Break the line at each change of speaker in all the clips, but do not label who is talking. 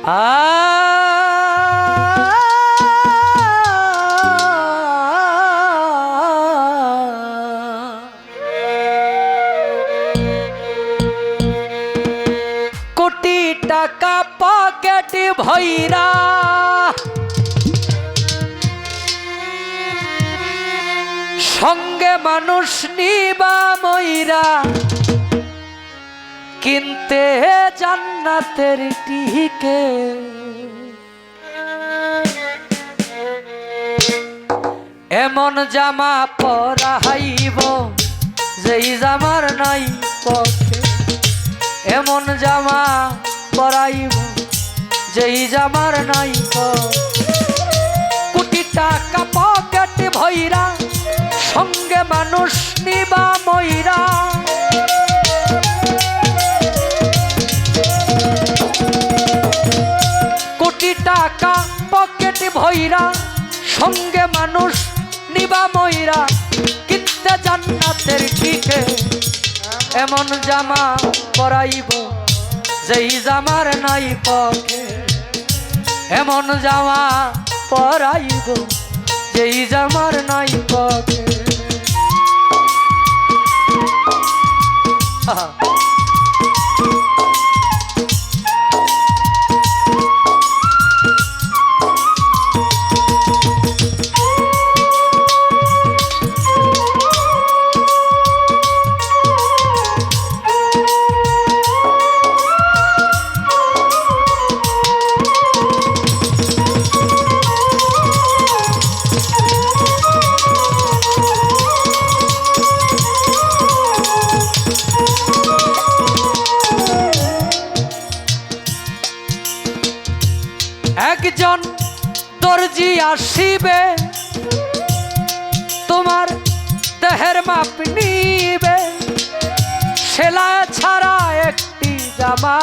কোটি টাকা পকেট ভৈরা। সঙ্গে মানুষ নিবা ময়রা কিনতে জান্নাতের টিকে। এমন জামা পরাইব যেই জামার নাই পক্ষে। এমন জামা পরাইব, যেই জামার নাই কোটি টাকা পকেট ভৈরা সঙ্গে মানুষ নিবা ময়রা পকেট সঙ্গে মানুষ নিবা ময়রা কিনতে জান্নাতের ঠিকে। এমন জামা পরাইব, যেই জামার নাই পকে। এমন জামা পরাইব, যেই জামার নাই পকে। আহা। একজন দর্জি আসিবে তোমার দেহের মাপ নিবে। সেলা ছাড়া একটি জামা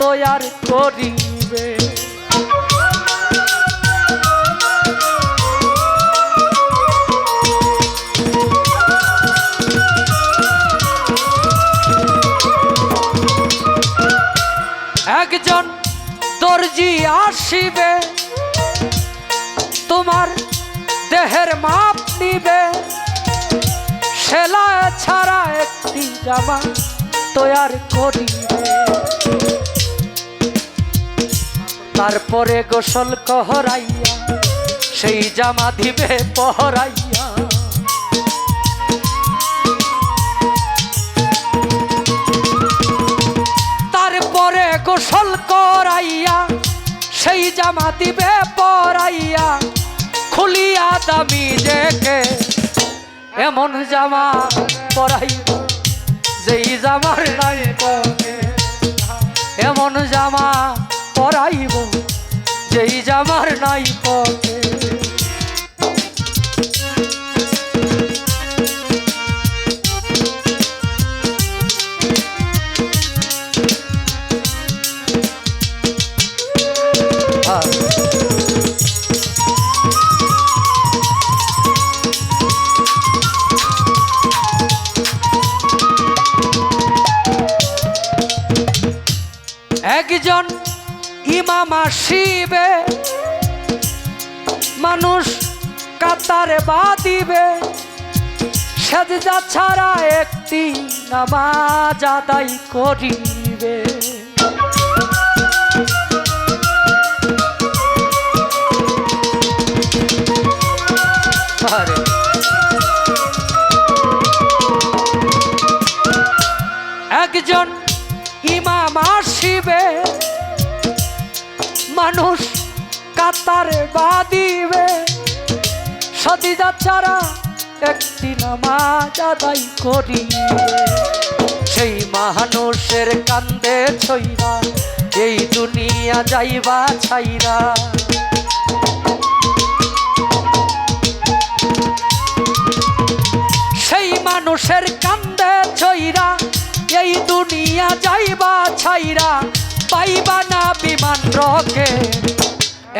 তৈয়ার করিবে। একজন দর্জি আসিবে, তোমার দেহের মাপ নিবে। সেলা ছাড়া একটি জামা তৈয়ার করিবে। তারপরে গোসল কহরাইয়া, সেই জামা দিবে পহরাইয়া। করাইয়া সেই জামা দিবে পরাইয়া, খুলিয়া দামি দেখে, এমন জামা পরাই, যেই জামার নাই এমন জামা পরাইব, যেই জামার নাই পকে একজন ইমাম আসিবে মানুষ কাতারে বাদিবে সেজদা ছাড়া একটি নামাজ আদায় করিবে। একজন ইমাম আসিবে মানুষ কাতারে বাদিবে সদিদা ছাড়া একটি নামাজ আদায় করিবে। সেই মানুষের কান্দে ছইরা এই দুনিয়া যাইবা ছাইরা। সেই মানুষের কান্দে ছইরা এই দুনিয়া যাইবা ছাইরা। পাইবা না বিমান রকে,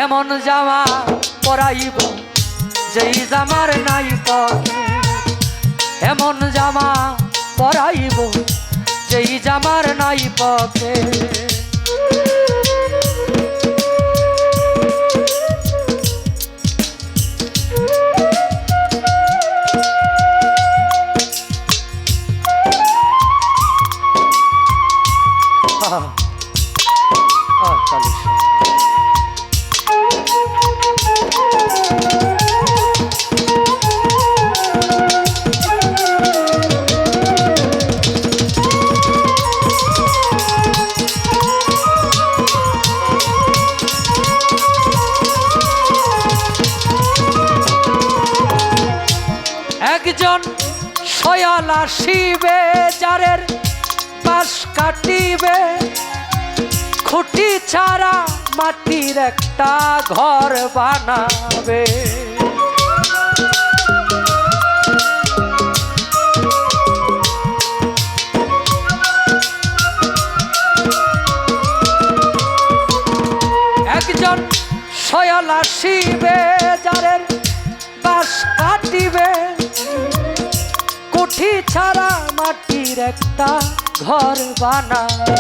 এমন জামা পরাইব যেই জামার নাই পকে। এমন জামা পরাইব যেই জামার নাই পকে। একজন সয়াল আসিবে যারের ছাড়া মাটির একটা ঘর বানাবে। একজন সয়াল আসিবে যারের বাস কাটিবে। কুঠি ছাড়া মাটির একটা ঘর বানাবে।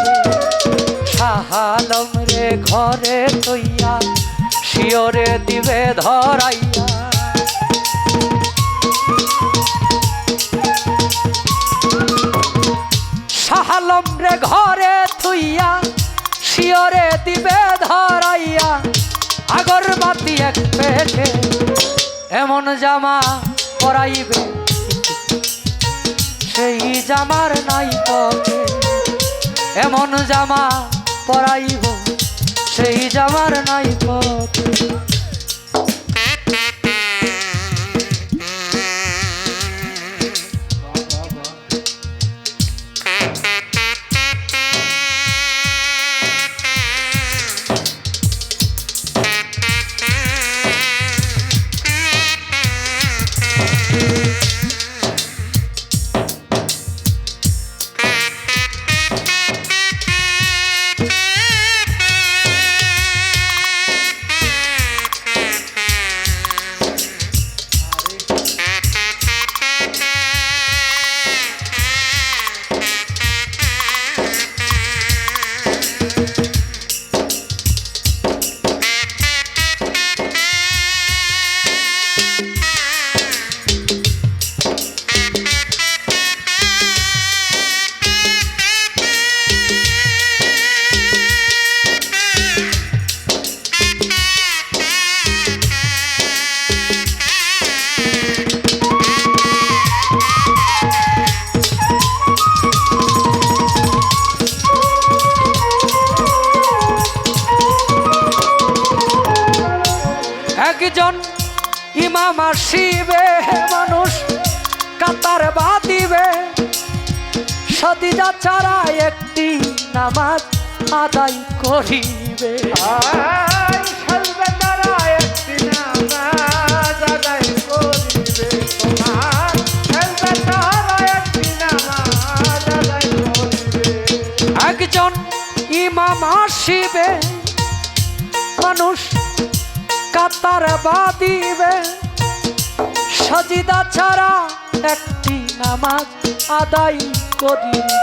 সাহালম রে, ঘরে তৈয়া শিওরে দিবে ধরাইয়া। সাহালম রে, ঘরে থুইয়া শিওরে দিবে ধরাইয়া। আগরবাতি এক পেটে এমন জামা পরাইবে। সেই জামার নাই পকে এমন জামা পরাইব সেই জামার নাই পকে একজন ইমাম আসিবে মানুষ কাতার বাদিবে সদিদা ছাড়া একটি নামাজ আদায় করিবে। একজন ইমাম আসিবে। মানুষ কাতার বাদিবে সজিদা ছাড়া একটি নামাজ আদায় করিবে।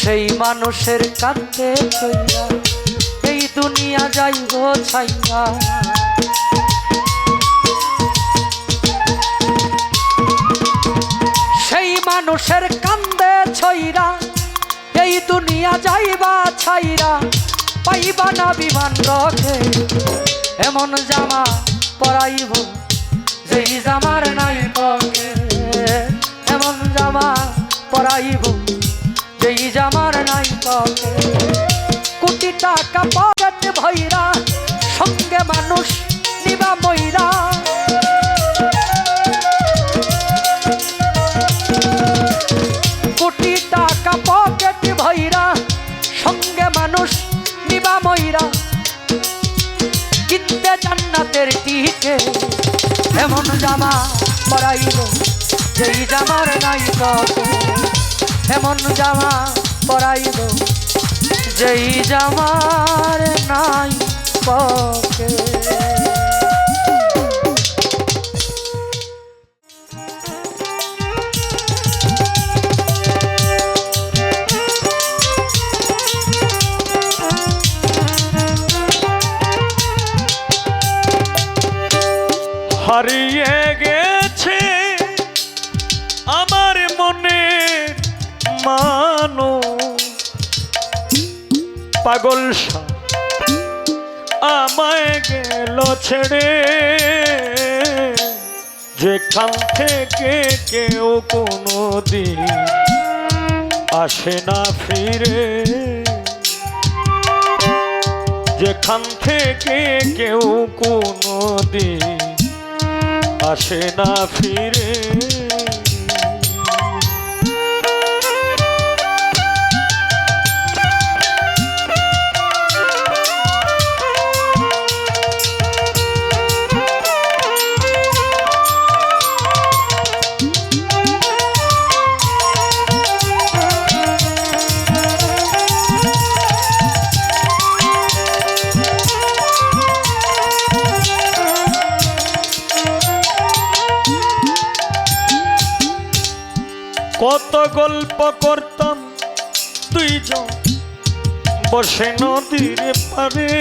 সেই মানুষের কান্দে চইয়া এই দুনিয়া যাইব ছাইয়া। সেই মানুষের কান্দে ছইরা এই দুনিয়া যাইবা ছাইরা। পাইবা না বিমান রথে। এমন জামা পরাইব যেই জামার নাই পকে। এমন জামা পরাইব যেই জামার নাই পকে। কোটি টাকা পকেট ভৈরা সঙ্গে মানুষ নিবা ময়রা টিকে এমন জামা পরাইল যেই জামার নাই কত। এমন জামা পরাইল যেই জামার নাই পকে
হারিয়ে গেছে আমার মনে মানো পাগল আমায় গেল ছেড়ে। যেখান থেকে কেউ কোনো দিন আসে না ফিরে। যেখান থেকে কেউ কোনো দিন আসে না ফিরে। কত গল্প করতাম দুইজন বসে নদীর পারে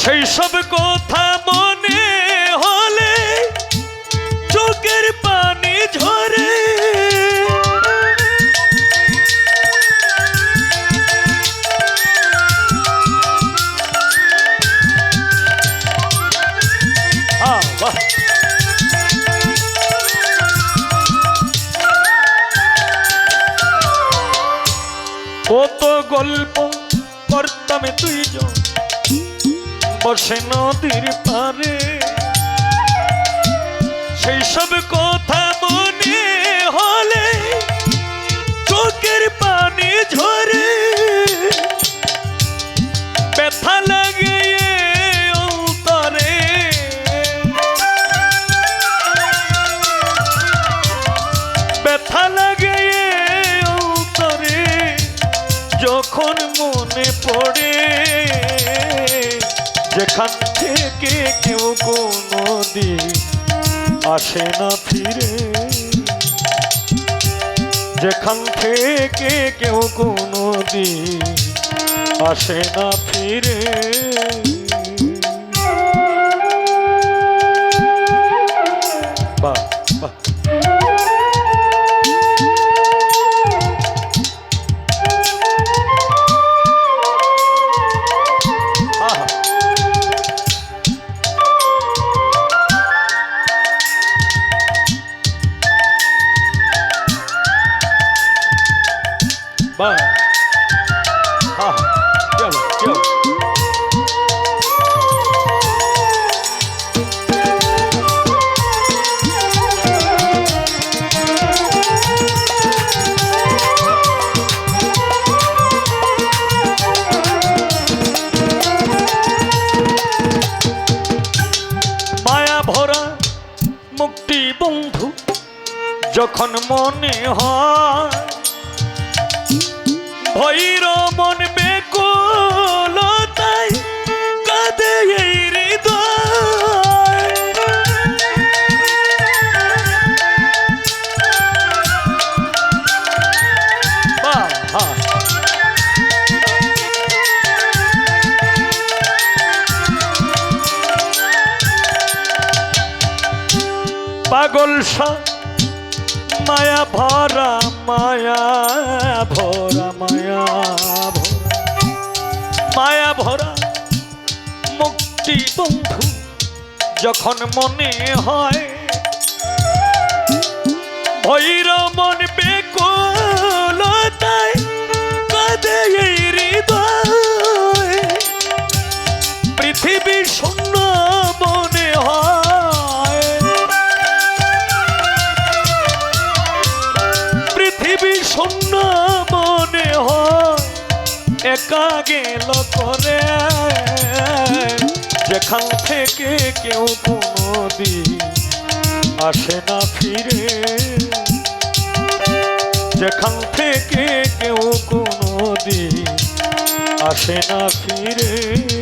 সেই সব কথা মনে হলে চোখের পানি ঝরে। কত গল্প করতাম দুইজন বসে নদীর পারে। সেই সব কথা মনে হলে চোখের পানি ঝরে। ব্যথা পড়ে যেখান থেকে কেউ কোনো দিন আসে না ফিরে। যেখান থেকে কেউ কোনো দিন আসে না ফিরে। যখন মনে হয় ভৈর মন বেকুলতাই কাঁদে এই হৃদয়। পাগল সা মায়া, ভরা মায়া ভরা মায়া মায়া, ভরা মুক্তি বন্ধু, যখন মনে হয় ভৈর মন বেকুলতায় কাঁদে হৃদয়। একা গেল করে যেখান থেকে কেউ কোনো দিন আসে না ফিরে। যেখান থেকে কেউ কোনো দিন আসে না ফিরে।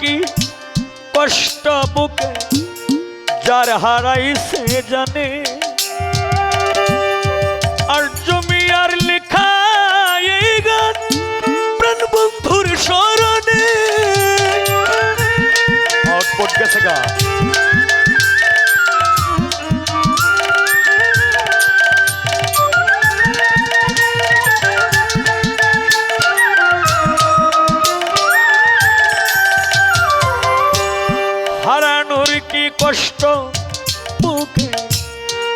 কি কষ্ট বুকে, যার হারাই সে জানে। আর জমি আর লেখা এই গান প্রাণ বন্ধুর স্মরণে গেছে গা।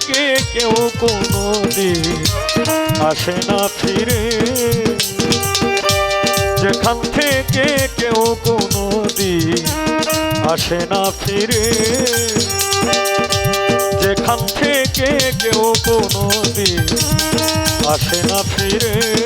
থেকে কেউ কোনো আসে না ফিরে। যেখান থেকে কেউ কোনো আসে না ফিরে। যেখান থেকে কেউ কোনো আসে না ফিরে।